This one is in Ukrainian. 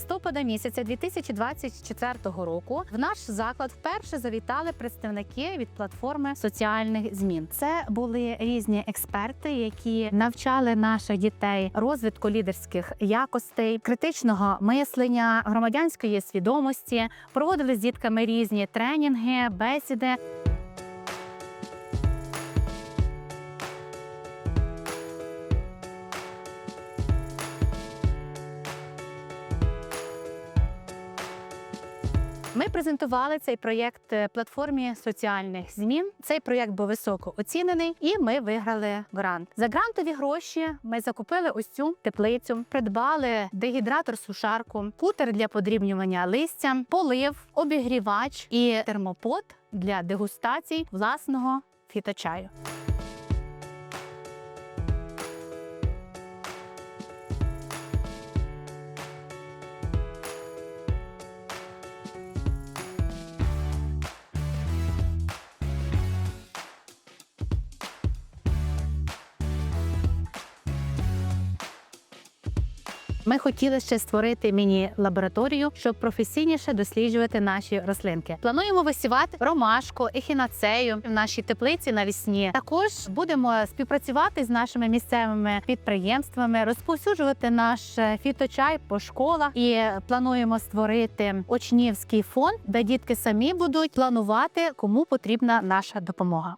листопада місяця 2024 року в наш заклад вперше завітали представники від платформи соціальних змін. Це були різні експерти, які навчали наших дітей розвитку лідерських якостей, критичного мислення, громадянської свідомості. Проводили з дітками різні тренінги, бесіди. Ми презентували цей проєкт е, платформі соціальних змін. Цей проєкт був високо оцінений, і ми виграли грант. За грантові гроші ми закупили ось цю теплицю, придбали дегідратор сушарку, кутер для подрібнювання листя, полив, обігрівач і термопод для дегустацій власного фіточаю. Ми хотіли ще створити міні-лабораторію, щоб професійніше досліджувати наші рослинки. Плануємо висівати ромашку, ехінацею в нашій теплиці навісні. Також будемо співпрацювати з нашими місцевими підприємствами, розповсюджувати наш е, фіточай по школах і плануємо створити учнівський фонд, де дітки самі будуть планувати, кому потрібна наша допомога.